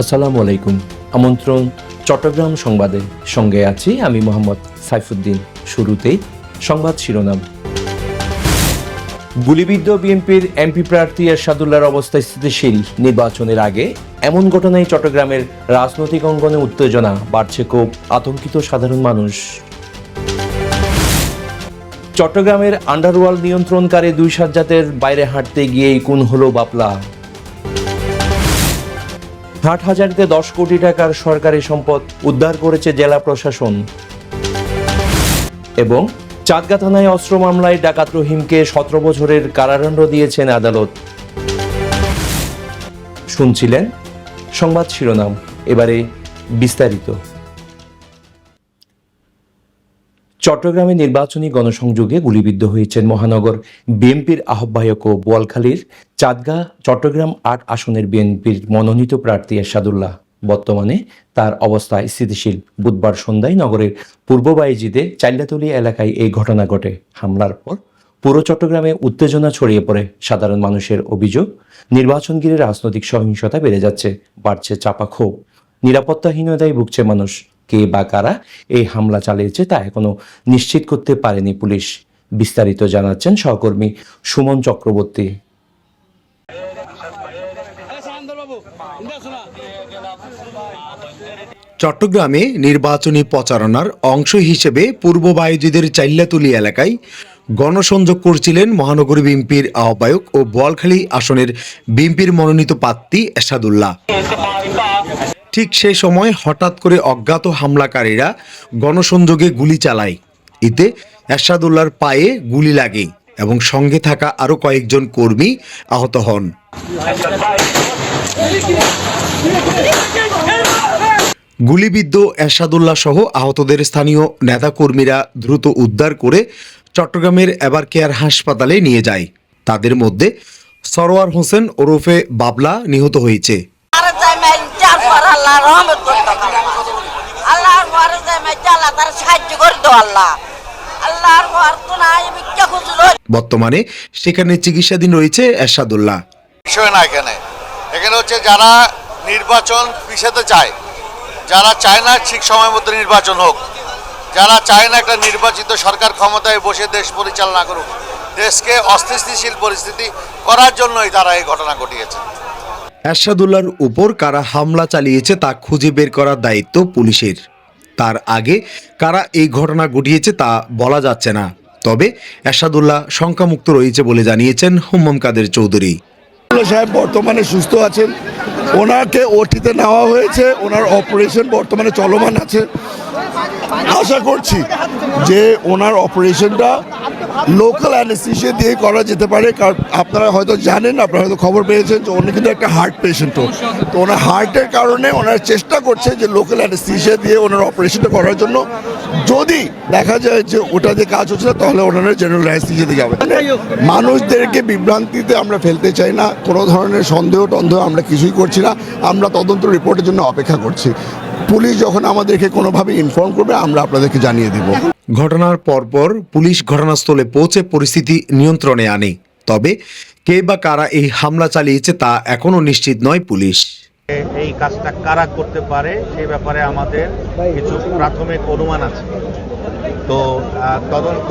আসসালামু আলাইকুম। আমন্ত্রণ চট্টগ্রাম সংবাদে। সঙ্গে আছি আমি মোহাম্মদ সাইফুদ্দিন। শুরুতেই সংবাদ শিরোনাম। গুলিবিদ্ধ বিএনপির এমপি প্রার্থী এরশাদুল্লাহর অবস্থা স্থিতিশীল। নির্বাচনের আগে এমন ঘটনায় চট্টগ্রামের রাজনৈতিক অঙ্গনে উত্তেজনা, বাড়ছে ক্ষোভ, আতঙ্কিত সাধারণ মানুষ। চট্টগ্রামের আন্ডারওয়ার্ল্ড নিয়ন্ত্রণকারী দুই সাজ্জাতের বাইরে হাঁটতে গিয়েই খুন হলো বাপলা। হাট হাজারিতে দশ কোটি টাকার সরকারি সম্পদ উদ্ধার করেছে জেলা প্রশাসন। এবং চাঁদগা থানায় অস্ত্র মামলায় ডাকাত রহিমকে সতেরো বছরের কারাদণ্ড দিয়েছেন আদালত। শুনছিলেন সংবাদ শিরোনাম, এবারে বিস্তারিত। চট্টগ্রামে নির্বাচনী গণসংযোগে গুলিবিদ্ধ হয়েছেন মহানগর বিএনপির আহ্বায়ক ও বোয়ালখালীর চাঁদগা চট্টগ্রাম আট আসনের বিএনপির মনোনীত প্রার্থী এরশাদুল্লাহ। বর্তমানে তার অবস্থা স্থিতিশীল। বুধবার সন্ধ্যায় নগরের পূর্ব বাইজিদে চাইলাতলি এলাকায় এই ঘটনা ঘটে। হামলার পর পুরো চট্টগ্রামে উত্তেজনা ছড়িয়ে পড়ে সাধারণ মানুষের অভিযোগ। নির্বাচন ঘিরে রাজনৈতিক সহিংসতা বেড়ে যাচ্ছে, বাড়ছে চাপা ক্ষোভ। নিরাপত্তাহীনতায় ভুগছে মানুষ। কে বা কারা এই হামলা চালিয়েছে তা এখনও নিশ্চিত করতে পারেনি পুলিশ, বিস্তারিত জানাচ্ছেন সহকর্মী সুমন চক্রবর্তী। চট্টগ্রামে নির্বাচনী প্রচারণার অংশ হিসেবে পূর্ব বায়ুজিদের চাইল্লাতুলি এলাকায় গণসংযোগ করছিলেন মহানগরী বিএনপির আহ্বায়ক ও বোয়ালখালী আসনের বিএনপির মনোনীত প্রার্থী এরশাদুল্লাহ। ঠিক সেই সময় হঠাৎ করে অজ্ঞাত হামলাকারীরা গণসংযোগে গুলি চালায়। এতে এরশাদুল্লাহর পায়ে গুলি লাগে এবং সঙ্গে থাকা আরও কয়েকজন কর্মী আহত হন। গুলিবিদ্ধ এরশাদুল্লাহ সহ আহতদের স্থানীয় নেতাকর্মীরা দ্রুত উদ্ধার করে চট্টগ্রামের এবার কেয়ার হাসপাতালে নিয়ে যায়। তাদের মধ্যে সরোয়ার হোসেন ওরফে বাবলা নিহত হয়েছে। চার পর রহমত করতে আল্লাহর আল্লাহ তার সাহায্য করে দাও আল্লাহ আল্লাহর তো বর্তমানে সেখানে চিকিৎসাধীন রয়েছে এরশাদুল্লাহ। বিষয় না এখানে। এখানে হচ্ছে যারা নির্বাচন পিছাতে চায়, যারা চায় না ঠিক সময় মতো নির্বাচন হোক, যারা চায় না একটা নির্বাচিত সরকার ক্ষমতায় বসে দেশ পরিচালনা করুক, দেশকে অস্থিতিশীল পরিস্থিতি করার জন্যই তারা এই ঘটনা ঘটিয়েছে। এরশাদুল্লাহর উপর কারা হামলা চালিয়েছে তা খুঁজে বের করার দায়িত্ব পুলিশের। তার আগে কারা এই ঘটনা ঘটিয়েছে তা বলা যাচ্ছে না। তবে এরশাদুল্লাহ শঙ্কামুক্ত রয়েছে বলে জানিয়েছেন হুম্মম কাদের চৌধুরী। সাহেব বর্তমানে সুস্থ আছেন। ওনাকে ওটিতে নেওয়া হয়েছে। ওনার অপারেশন বর্তমানে চলমান আছে। আশা করছি যে ওনার অপারেশনটা লোকাল অ্যানেস্থিসিয়া দিয়ে করা যেতে পারে, কারণ আপনারা হয়তো জানেন, আপনারা হয়তো খবর পেয়েছেন যে উনি কিন্তু একটা হার্ট পেশেন্টও তো ওনার হার্টের কারণে ওনারা চেষ্টা করছে যে লোকাল অ্যানেস্থিসিয়া দিয়ে ওনার অপারেশনটা করার জন্য। যদি দেখা যায় যে ওটা দিয়ে কাজ হচ্ছে না, তাহলে ওনারা জেনারেল অ্যানেস্থিসিয়া দিয়ে যাবে। মানুষদেরকে বিভ্রান্তিতে আমরা ফেলতে চাই না, কোনো ধরনের সন্দেহ টন্দেহ আমরা কিছুই করছি না, আমরা তদন্ত রিপোর্টের জন্য অপেক্ষা করছি। পুলিশ যখন আমাদেরকে কোনোভাবে ইনফর্ম করবে, আমরা আপনাদেরকে জানিয়ে দেবো। ঘটনার পরপর পুলিশ ঘটনাস্থলে পৌঁছে পরিস্থিতি নিয়ন্ত্রণে আনে। তবে কে বা কারা এই হামলা চালিয়েছে তা এখনও নিশ্চিত নয় পুলিশ। এই কাজটা কারা করতে পারে সে ব্যাপারে আমাদের কিছু প্রাথমিক অনুমান আছে। তো তদন্ত,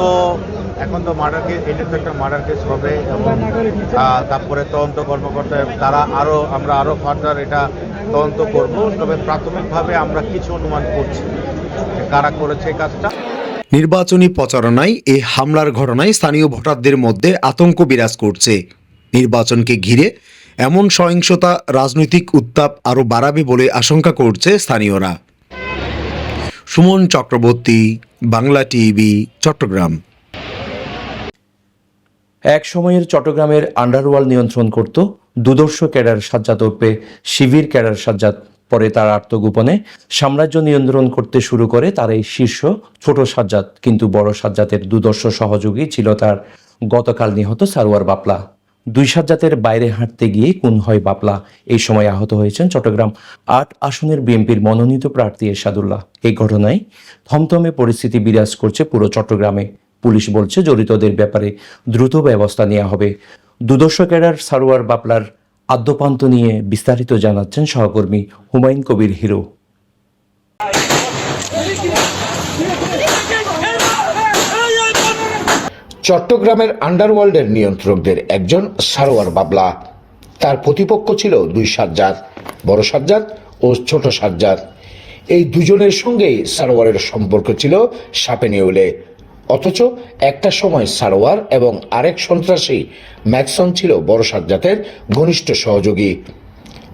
এখন তো মার্ডার কেস এটা তো একটা মার্ডার কেস হবে এবং তারপরে তদন্ত কর্মকর্তা তারা আরও আমরা আরও ফার্দার এটা তদন্ত করব। তবে প্রাথমিকভাবে আমরা কিছু অনুমান করছি কারা করেছে কাজটা। নির্বাচনী প্রচারণায় এ হামলার ঘটনায় স্থানীয় ভোটারদের মধ্যে আতঙ্ক বিরাজ করছে। নির্বাচনকে ঘিরে এমন সহিংসতা, রাজনৈতিক উত্তাপ আরও বাড়াবে বলে আশঙ্কা করছে স্থানীয়রা। সুমন চক্রবর্তী, বাংলা টিভি, চট্টগ্রাম। এক সময়ের চট্টগ্রামের আন্ডারওয়ার্ল্ড নিয়ন্ত্রণ করত দুদর্শ ক্যাডার সাজ্জাদ ওরফে শিবির ক্যাডার সাজ্জাদ পরে তার আত্মগোপনে সাম্রাজ্য নিয়ন্ত্রণ করতে শুরু করে তার এই শীর্ষ ছোট সাজ্জাদ, কিন্তু বড় সাজ্জাতের দুদর্শ সহযোগী ছিল তার গতকাল নিহত সারোয়ার বাপলা। দুই সাজ্জাতের বাইরে হাঁটতে গিয়ে খুন হয় বাপলা। এই সময় আহত হয়েছেন চট্টগ্রাম আট আসনের বিএনপির মনোনীত প্রার্থী এরশাদুল্লাহ। এই ঘটনায় থমথমে পরিস্থিতি বিরাজ করছে পুরো চট্টগ্রামে। পুলিশ বলছে জড়িতদের ব্যাপারে দ্রুত ব্যবস্থা নেওয়া হবে। দুদর্শ ক্যাডার সারোয়ার বাপলার আদ্যপান্ত নিয়ে বিস্তারিত জানাচ্ছেন সহকর্মী হুমায়ুন কবির হিরো। চট্টগ্রামের আন্ডারওয়ার্ল্ডের নিয়ন্ত্রকদের একজন সারোয়ার বাবলা। তার প্রতিপক্ষ ছিল দুই সাজ্জাদ, বড় সাজ্জাদ ও ছোট সাজ্জাদ। এই দুজনের সঙ্গেই সারোয়ারের সম্পর্ক ছিল সাপে নেউলে অথচ একটা সময় সারোয়ার এবং আরেক সন্ত্রাসী ম্যাকসন ছিল বড় সাজ্জাতের ঘনিষ্ঠ সহযোগী।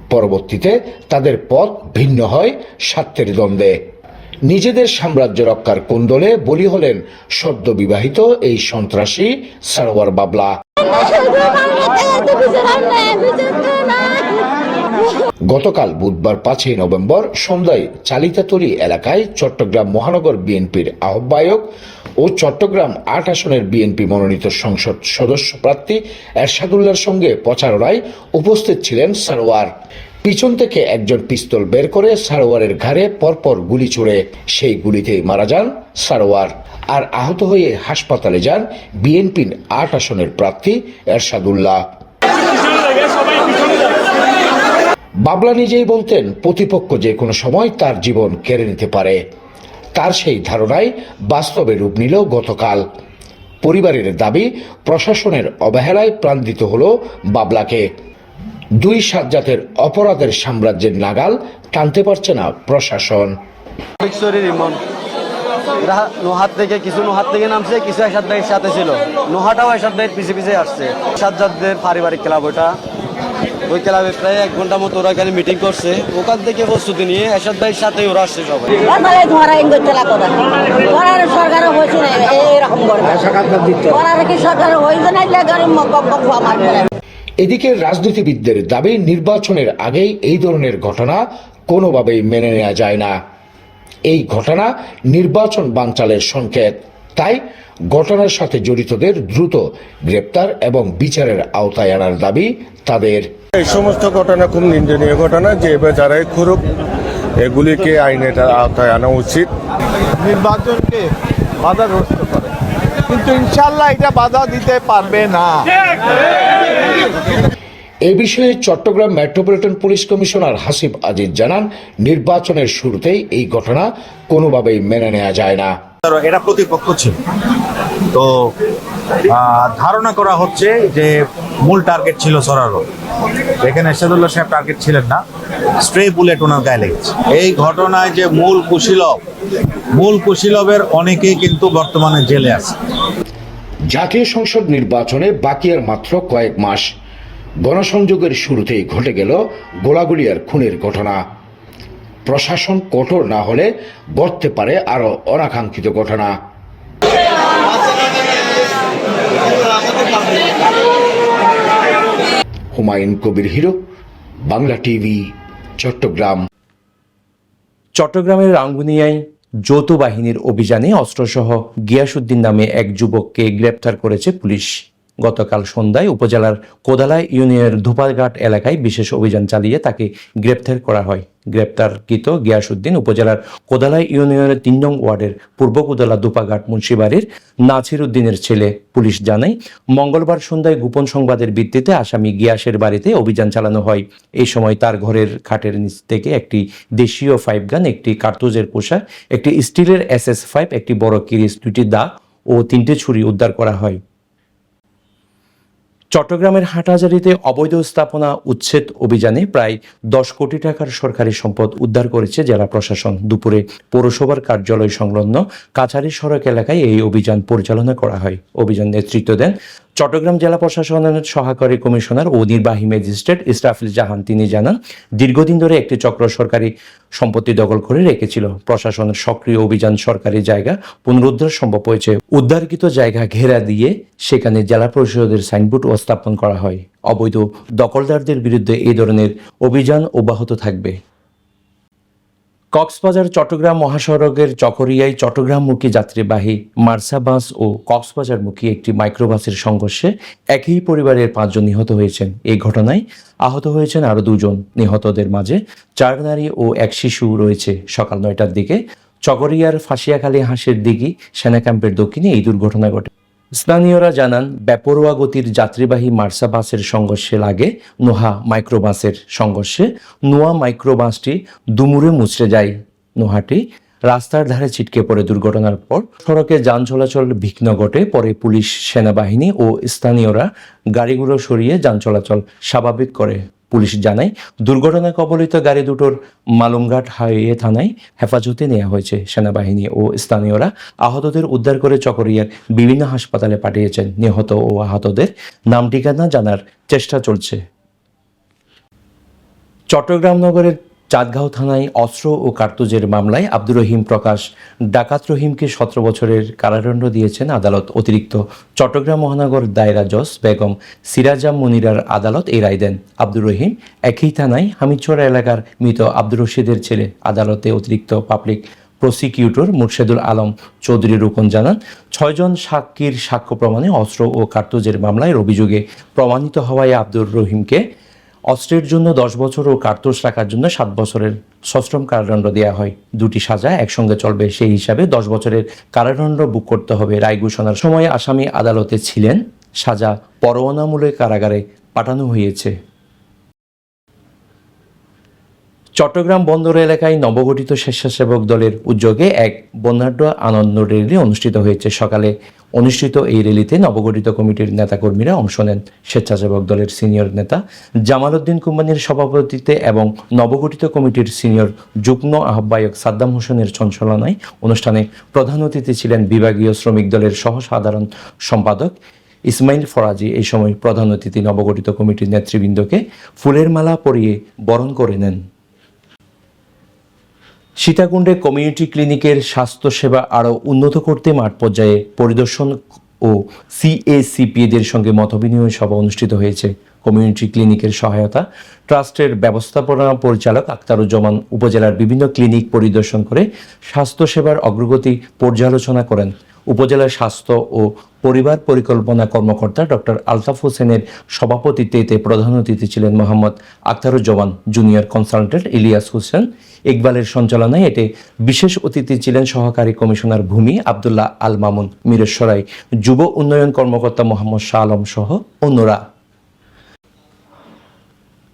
পরবর্তীতে তাদের পথ ভিন্ন হয় স্বার্থের দ্বন্দ্বে। নিজেদের সাম্রাজ্য রক্ষার কোন্দলে বলি হলেন সদ্য বিবাহিত এই সন্ত্রাসী সারোয়ার বাবলা। গতকাল বুধবার পাঁচই নভেম্বর সন্ধ্যায় চালিতাতলি এলাকায় চট্টগ্রাম মহানগর বিএনপির আহ্বায়ক ও চট্টগ্রাম আট আসনের বিএনপি মনোনীত সংসদ সদস্য প্রার্থী এরশাদুল্লাহর সঙ্গে প্রচারণায় উপস্থিত ছিলেন সারোয়ার। পিছন থেকে একজন পিস্তল বের করে সারোয়ারের ঘাড়ে পরপর গুলি ছুড়ে সেই গুলিতেই মারা যান সারোয়ার। আর আহত হয়ে হাসপাতালে যান বিএনপির আট আসনের প্রার্থী এরশাদুল্লাহ। বাবলা নিজেই বলতেন, প্রতিপক্ষ যে কোনো সময় তার জীবন কেড়ে নিতে পারে। তার সেই ধারণায় বাস্তবে রূপ নিল গতকাল। পরিবারের দাবি প্রশাসনের অবহেলায় প্রাণ দিতে হলো বাবলাকে। দুই সাজ্জাতের অপরাধের সাম্রাজ্যের নাগাল টানতে পারছে না প্রশাসন। নোহাত থেকে কিছু নোহাত থেকে নামছে কিছু এরশাদ ভাইয়ের সাথে ছিল। নোহাটাও এরশাদ ভাইয়ের পিছে পিছে আসছে। সাজ্জাদদের পারিবারিক ক্লাব ওটা ওই ক্লাবে প্রায় এক ঘণ্টা মতো ওরা এখানে মিটিং করছে। ওখান থেকে প্রস্তুতি নিয়ে এরশাদ ভাইয়ের সাথে ওরা আসছে সবাই। সরকারও হয়েছে না এরকম কি হয়েছে না করে। এদিকে রাজনীতিবিদদের দাবি নির্বাচনের আগেই এই ধরনের ঘটনা কোনোভাবেই মেনে নেওয়া যায় না। এই ঘটনা নির্বাচন বানচালের সংকেত। তাই ঘটনার সাথে জড়িতদের দ্রুত গ্রেপ্তার এবং বিচারের আওতায় আনার দাবি তাদের। এই সমস্ত ঘটনা খুব নিন্দনীয় ঘটনা যে এবার যারাই করুক এগুলিকে আইনের আওতায় আনা উচিত। নির্বাচনকে বাধাগ্রস্ত করে। কিন্তু ইনশাল্লাহ এটা বাধা দিতে পারবে না। এ বিষয়ে Chattogram metropolitan police commissioner Hasib Aziz জানান নির্বাচনের শুরুতেই এই ঘটনা কোনোভাবেই মেনে নেওয়া যায় না। এটা প্রতিপক্ষ ছিল। তো ধারণা করা হচ্ছে যে মূল টার্গেট ছিল সরারো। এখানে এরশাদুল্লাহ সাহেব টার্গেট ছিলেন না। স্ট্রে বুলেট ওনার গায়ে লেগেছে। এই ঘটনায় যে মূল কুশীলব, মূল কুশীলবের অনেকেই কিন্তু বর্তমানে জেলে আছে। জাতীয় সংসদ নির্বাচনে বাকি আর মাত্র কয়েক মাস গণসংযোগের শুরুতেই ঘটে গেল গোলাগুলি আর খুনের ঘটনা। প্রশাসন কঠোর না হলে ঘটতে পারে আরও অনাকাঙ্ক্ষিত ঘটনা। হুমায়ুন কবির হিরো, বাংলা টিভি, চট্টগ্রাম। চট্টগ্রামের রাঙ্গুনিয়ায় যৌথ বাহিনীর অভিযানে অস্ত্রসহ গিয়াসুদ্দিন নামে এক যুবককে গ্রেপ্তার করেছে পুলিশ। গতকাল সন্ধ্যায় উপজেলার কোদালা ইউনিয়নের ধোপাঘাট এলাকায় বিশেষ অভিযান চালিয়ে তাকে গ্রেপ্তার করা হয়। গ্রেপ্তারকৃত গিয়াসুদ্দিন উপজেলার কোদালা ইউনিয়নের তিন নং ওয়ার্ডের পূর্ব কোদালা দুপাঘাট মুন্সিবাড়ির নাছির উদ্দিনের ছেলে, পুলিশ জানায়, মঙ্গলবার সন্ধ্যায় গোপন সংবাদের ভিত্তিতে আসামি গিয়াসের বাড়িতে অভিযান চালানো হয়। এই সময় তার ঘরের খাটের নিচ থেকে একটি দেশীয় ফাইভ গান একটি কার্তুজের পোশাক, একটি স্টিলের এস এস ফাইভ একটি বড় কিরিস দুটি দা ও তিনটে ছুরি উদ্ধার করা হয়। চট্টগ্রামের হাটহাজারিতে অবৈধ স্থাপনা উচ্ছেদ অভিযানে প্রায় দশ কোটি টাকার সরকারি সম্পদ উদ্ধার করেছে জেলা প্রশাসন। দুপুরে পৌরসভার কার্যালয় সংলগ্ন কাছারি সড়ক এলাকায় এই অভিযান পরিচালনা করা হয়। অভিযান নেতৃত্ব দেন চট্টগ্রাম জেলা প্রশাসনের সহকারী কমিশনার ও নির্বাহী ম্যাজিস্ট্রেট ইসরাফিল জাহান, তিনি জানান, দীর্ঘদিন ধরে একটি চক্র সরকারি সম্পত্তি দখল করে রেখেছিল। প্রশাসনের সক্রিয় অভিযান সরকারি জায়গা পুনরুদ্ধার সম্ভব হয়েছে। উদ্ধারকৃত জায়গা ঘেরা দিয়ে সেখানে জেলা পরিষদের সাইনবোর্ড স্থাপন করা হয়। অবৈধ দখলদারদের বিরুদ্ধে এই ধরনের অভিযান অব্যাহত থাকবে। কক্সবাজার, চট্টগ্রাম মহাসড়কের চকরিয়ায় চট্টগ্রামমুখী যাত্রীবাহী মার্সা বাস ও কক্সবাজারমুখী একটি মাইক্রোবাসের সংঘর্ষে একই পরিবারের পাঁচজন নিহত হয়েছেন। এই ঘটনায় আহত হয়েছেন আরও দুজন। নিহতদের মাঝে চার নারী ও এক শিশু রয়েছে। সকাল নয়টার দিকে চকরিয়ার ফাঁসিয়াখালী হাঁসের দিঘি সেনা ক্যাম্পের দক্ষিণে এই দুর্ঘটনা ঘটে। স্থানীয়রা জানান, বেপরোয়া গতির যাত্রীবাহী মার্সা বাসের সংঘর্ষে লাগে নোহা মাইক্রোবাসের সংঘর্ষে। নোয়া মাইক্রোবাসটি দুমুরে মুচড়ে যায় নোহাটি। রাস্তার ধারে ছিটকে পড়ে দুর্ঘটনার পর সড়কে যান চলাচল বিঘ্ন ঘটে, পরে পুলিশ, সেনাবাহিনী ও স্থানীয়রা গাড়িগুলো সরিয়ে যান চলাচল স্বাভাবিক করে। পুলিশ জানায়, দুর্ঘটনায় কবলিত গাড়ি দুটোর মালুমঘাট হাইওয়ে থানায় হেফাজতে নেওয়া হয়েছে সেনাবাহিনী ও স্থানীয়রা। আহতদের উদ্ধার করে চকরিয়ার বিভিন্ন হাসপাতালে পাঠিয়েছেন নিহত ও আহতদের। নাম ঠিকানা জানার চেষ্টা চলছে। চট্টগ্রাম নগরের চাঁদগাঁও থানায় অস্ত্র ও কার্তুজের মামলায় আব্দুর রহিম প্রকাশ। ডাকাত রহিমকে সতেরো বছরের কারাদণ্ড দিয়েছেন আদালত। অতিরিক্ত চট্টগ্রাম মহানগর দায়রা জজ বেগম সিরাজাম মনিরার আদালত এই রায় দেন। আব্দুর রহিম একই থানায় হামিদচড়া এলাকার মৃত আব্দুর রশিদের ছেলে। আদালতে অতিরিক্ত পাবলিক প্রসিকিউটর মুর্শেদুল আলম চৌধুরী রুকন জানান, ছয়জন সাক্ষীর সাক্ষ্য প্রমাণে অস্ত্র ও কার্তুজের মামলায় অভিযোগে প্রমাণিত হওয়ায় আব্দুর রহিমকে অস্ত্রের জন্য দশ বছর ও কার্তুজ রাখার জন্য সাত বছরের সশ্রম কারাদণ্ড দেওয়া হয়। দুটি সাজা একসঙ্গে চলবে সেই হিসাবে দশ বছরের কারাদণ্ড বুক করতে হবে রায় ঘোষণার সময় আসামি আদালতে ছিলেন। সাজা পরোয়ানামূলক কারাগারে পাঠানো হয়েছে। চট্টগ্রাম বন্দর এলাকায় নবগঠিত স্বেচ্ছাসেবক দলের উদ্যোগে এক বর্ণাঢ্য আনন্দ র্যালি অনুষ্ঠিত হয়েছে। সকালে অনুষ্ঠিত এই র্যালিতে নবগঠিত কমিটির নেতাকর্মীরা অংশ নেন স্বেচ্ছাসেবক দলের সিনিয়র নেতা জামাল উদ্দিন কুম্বানির সভাপতিত্বে এবং নবগঠিত কমিটির সিনিয়র যুগ্ম আহ্বায়ক সাদ্দাম হোসেনের সঞ্চালনায় অনুষ্ঠানে প্রধান অতিথি ছিলেন বিভাগীয় শ্রমিক দলের সহ সাধারণ সম্পাদক ইসমাইল ফরাজি। এই সময় প্রধান অতিথি নবগঠিত কমিটির নেতৃবৃন্দকে ফুলের মালা পরিয়ে বরণ করে নেন। সীতাকুণ্ডে কমিউনিটি ক্লিনিকের স্বাস্থ্যসেবা আরও উন্নত করতে মাঠ পর্যায়ে পরিদর্শন ও সিএসিপিএদের সঙ্গে মতবিনিময় সভা অনুষ্ঠিত হয়েছে। কমিউনিটি ক্লিনিকের সহায়তা ট্রাস্টের ব্যবস্থাপনা পরিচালক আক্তারুজ্জামান উপজেলার বিভিন্ন ক্লিনিক পরিদর্শন করে স্বাস্থ্যসেবার অগ্রগতি পর্যালোচনা করেন। উপজেলার স্বাস্থ্য ও পরিবার পরিকল্পনা কর্মকর্তা ডক্টর আলতাফ হোসেনের সভাপতিত্বে প্রধান অতিথি ছিলেন মোহাম্মদ আক্তারুজ্জামান জুনিয়র কনসালটেন্ট ইলিয়াস হোসেন। ইকবালের সঞ্চালনায় এতে বিশেষ অতিথি ছিলেন সহকারী কমিশনার ভূমি আবদুল্লাহ আল মামুন মিরেশ্বরাই, যুব উন্নয়ন কর্মকর্তা মোহাম্মদ শাহ আলম সহ অন্যরা।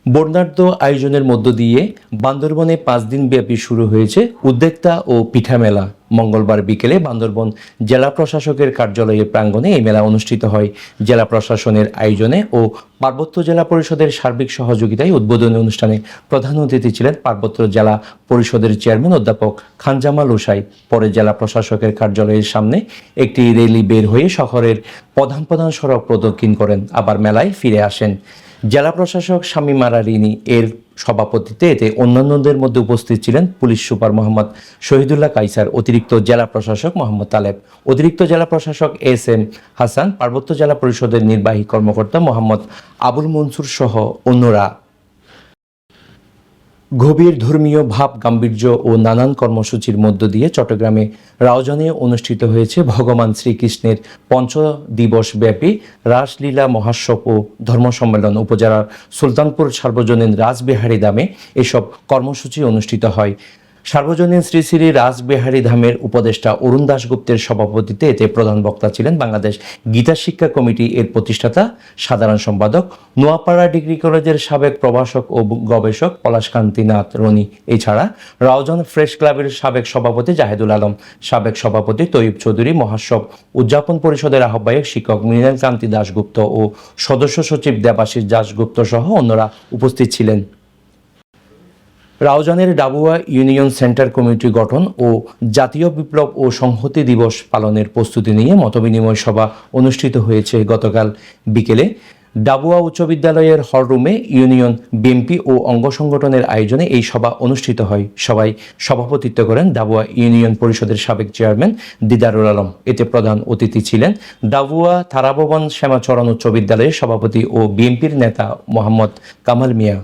বর্ণাঢ্য আয়োজনের মধ্য দিয়ে বান্দরবনে পাঁচ দিন ব্যাপী শুরু হয়েছে উদ্যোক্তা ও পিঠা মেলা মঙ্গলবার বিকেলে বান্দরবন জেলা প্রশাসকের কার্যালয়ের প্রাঙ্গণে এই মেলা অনুষ্ঠিত হয়। জেলা প্রশাসনের আয়োজনে ও পার্বত্য জেলা পরিষদের সার্বিক সহযোগিতায় উদ্বোধনী অনুষ্ঠানে প্রধান অতিথি ছিলেন পার্বত্য জেলা পরিষদের চেয়ারম্যান অধ্যাপক খানজামাল ওসাই পরে জেলা প্রশাসকের কার্যালয়ের সামনে একটি রেলি বের হয়ে শহরের প্রধান প্রধান সড়ক প্রদক্ষিণ করেন। আবার মেলায় ফিরে আসেন। জেলা প্রশাসক শামীম আরারিনী এর সভাপতিত্বে এতে অন্যান্যদের মধ্যে উপস্থিত ছিলেন পুলিশ সুপার মোহাম্মদ শহীদুল্লাহ কাইসার, অতিরিক্ত জেলা প্রশাসক মোহাম্মদ তালেব, অতিরিক্ত জেলা প্রশাসক এস এম হাসান, পার্বত্য জেলা পরিষদের নির্বাহী কর্মকর্তা মোহাম্মদ আবুল মনসুর সহ অন্যরা। গভীর ধর্মীয় ভাব, গাম্ভীর্য ও নানান কর্মসূচির মধ্য দিয়ে চট্টগ্রামে রাওজনে অনুষ্ঠিত হয়েছে ভগবান শ্রীকৃষ্ণের পঞ্চ দিবস ব্যাপী রাসলীলা মহাসব ও ধর্ম সম্মেলন। উপজেলার সুলতানপুর সার্বজনীন রাজবিহারী দামে এসব কর্মসূচি অনুষ্ঠিত হয়। সার্বজনীন শ্রী শ্রী রাসবিহারী ধামের উপদেষ্টা অরুণ দাশগুপ্তের সভাপতিত্বে এতে প্রধান বক্তা ছিলেন বাংলাদেশ গীতা শিক্ষা কমিটি এর প্রতিষ্ঠাতা, সাধারণ সম্পাদক, নোয়াপাড়া ডিগ্রি কলেজের সাবেক প্রভাষক ও গবেষক পলাশকান্তি নাথ রনি। এছাড়া রাউজন ফ্রেশ ক্লাবের সাবেক সভাপতি জাহেদুল আলম, সাবেক সভাপতি তৈব চৌধুরী মহাসব উদযাপন পরিষদের আহ্বায়ক শিক্ষক মৃণাল কান্তি দাশগুপ্ত ও সদস্য সচিব দেবাশিস দাশগুপ্ত সহ অন্যরা উপস্থিত ছিলেন। রাউজানের ডাবুয়া ইউনিয়ন সেন্টার কমিটি গঠন ও জাতীয় বিপ্লব ও সংহতি দিবস পালনের প্রস্তুতি নিয়ে মতবিনিময় সভা অনুষ্ঠিত হয়েছে গতকাল বিকেলে। ডাবুয়া উচ্চ বিদ্যালয়ের হলরুমে ইউনিয়ন বিএমপি ও অঙ্গ সংগঠনের আয়োজনে এই সভা অনুষ্ঠিত হয়। সবাই সভাপতিত্ব করেন ডাবুয়া ইউনিয়ন পরিষদের সাবেক চেয়ারম্যান দিদারুল আলম। এতে প্রধান অতিথি ছিলেন ডাবুয়া তারাভবন শ্যামাচরণ উচ্চ বিদ্যালয়ের সভাপতি ও বিএনপির নেতা মোহাম্মদ কামাল মিয়া।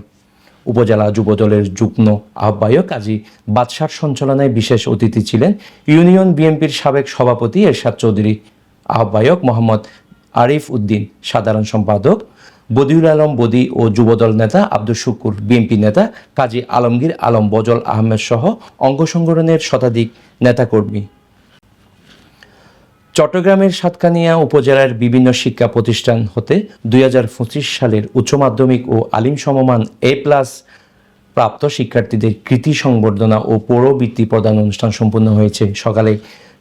উপজেলা যুবদলের যুগ্ম আহ্বায়ক কাজী বাদশার সঞ্চালনায় বিশেষ অতিথি ছিলেন ইউনিয়ন বিএনপির সাবেক সভাপতি এরশাদ চৌধুরী। আহ্বায়ক মোহাম্মদ আরিফ উদ্দিন, সাধারণ সম্পাদক বদিউল আলম বদি ও যুবদল নেতা আব্দুল শুকুর, বিএনপি নেতা কাজী আলমগীর আলম বজল আহমেদ সহ অঙ্গ সংগঠনের শতাধিক নেতাকর্মী। চট্টগ্রামের সাতকানিয়া উপজেলার বিভিন্ন শিক্ষা প্রতিষ্ঠান হতে দুই হাজার পঁচিশ সালের উচ্চ মাধ্যমিক ও আলিম সমমান এ প্লাস প্রাপ্ত শিক্ষার্থীদের কৃতি সংবর্ধনা ও পৌরবৃত্তি প্রদান অনুষ্ঠান সম্পন্ন হয়েছে। সকালে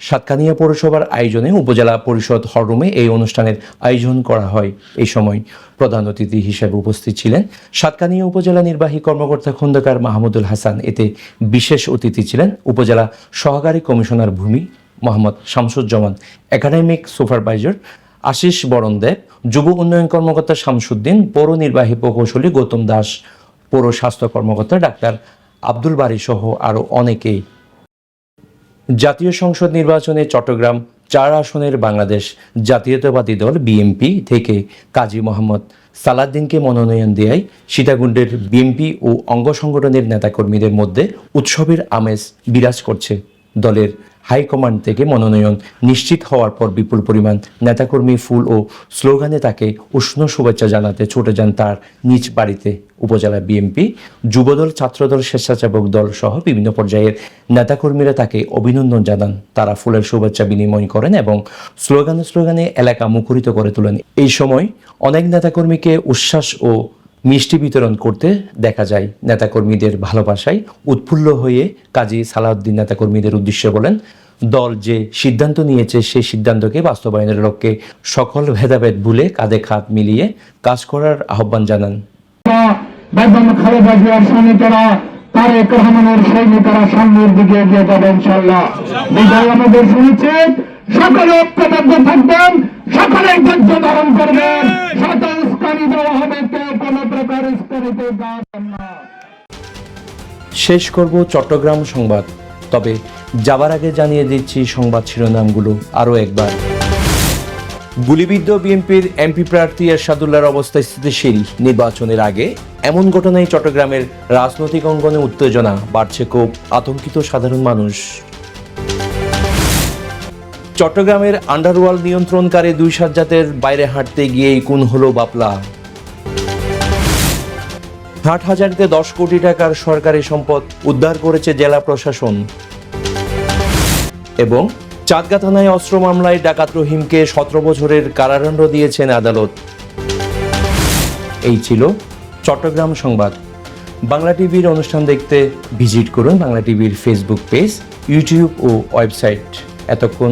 সাতকানিয়া পৌরসভার আয়োজনে উপজেলা পরিষদ হলরুমে এই অনুষ্ঠানের আয়োজন করা হয়। এই সময় প্রধান অতিথি হিসেবে উপস্থিত ছিলেন সাতকানিয়া উপজেলা নির্বাহী কর্মকর্তা খন্দকার মাহমুদুল হাসান। এতে বিশেষ অতিথি ছিলেন উপজেলা সহকারী কমিশনার ভূমি মোহাম্মদ শামসুজ্জামান, একাডেমিক সুপারভাইজার আশিস বরণ দেব যুব উন্নয়ন কর্মকর্তা শামসুদ্দিন, পৌর নির্বাহী প্রকৌশলী গৌতম দাস, পৌর স্বাস্থ্য কর্মকর্তা ডাক্তার আব্দুল বারী সহ আরও অনেকেই। জাতীয় সংসদ নির্বাচনে চট্টগ্রাম চার আসনের বাংলাদেশ জাতীয়তাবাদী দল বিএনপি থেকে কাজী মোহাম্মদ সালাদ্দিনকে মনোনয়ন দেয় সীতাকুণ্ডের বিএনপি ও অঙ্গ সংগঠনের নেতাকর্মীদের মধ্যে উৎসবের আমেজ বিরাজ করছে দলের হাইকমান্ড থেকে মনোনয়ন নিশ্চিত হওয়ার পর বিপুল পরিমাণ নেতাকর্মী ফুল ও স্লোগানে তাকে উষ্ণ শুভেচ্ছা জানাতে ছুটে যান তার নিজ বাড়িতে উপজেলা বিএনপি, যুবদল, ছাত্রদল, স্বেচ্ছাসেবক দল সহ বিভিন্ন পর্যায়ের নেতাকর্মীরা তাকে অভিনন্দন জানান। তারা ফুলের শুভেচ্ছা বিনিময় করেন এবং স্লোগানে স্লোগানে এলাকা মুখরিত করে তোলেন। এই সময় অনেক নেতাকর্মীকে উচ্ছ্বাস ও মিষ্টি বিতরণ করতে দেখা যায়। নেতাকর্মীদের ভালোবাসায় উৎফুল্ল হয়ে কাজী সালাউদ্দিন নেতাকর্মীদের উদ্দেশ্যে বলেন, দল যে সিদ্ধান্ত নিয়েছে সেই সিদ্ধান্তকে বাস্তবায়নের লক্ষ্যে সকল ভেদাভেদ ভুলে কাঁধে খাত মিলিয়ে কাজ করার আহ্বান জানান। সকলে ঐক্যবদ্ধ থাকবেন সকলে ধৈর্য ধারণ করবেন। শেষ করব চট্টগ্রাম সংবাদ। তবে যাবার আগে জানিয়ে দিচ্ছি সংবাদ শিরোনামগুলো আরও একবার। গুলিবিদ্ধ বিএনপির এমপি প্রার্থী এরশাদুল্লাহর অবস্থা স্থিতিশীল। নির্বাচনের আগে এমন ঘটনায় চট্টগ্রামের রাজনৈতিক অঙ্গনে উত্তেজনা, বাড়ছে খুব আতঙ্কিত সাধারণ মানুষ। চট্টগ্রামের আন্ডারওয়ার্ল্ড নিয়ন্ত্রণকারী দুই সাজ্জাতের বাইরে হাঁটতে গিয়েই খুন হলো বাপলা। হাট হাজারিতে দশ কোটি টাকার সরকারি সম্পদ উদ্ধার করেছে জেলা প্রশাসন। এবং চাঁদগা থানায় অস্ত্র মামলায় ডাকাত রহিমকে সতেরো বছরের কারাদণ্ড দিয়েছেন আদালত। এই ছিল চট্টগ্রাম সংবাদ। বাংলা টিভির অনুষ্ঠান দেখতে ভিজিট করুন বাংলা টিভির ফেসবুক পেজ, ইউটিউব ও ওয়েবসাইট। এতক্ষণ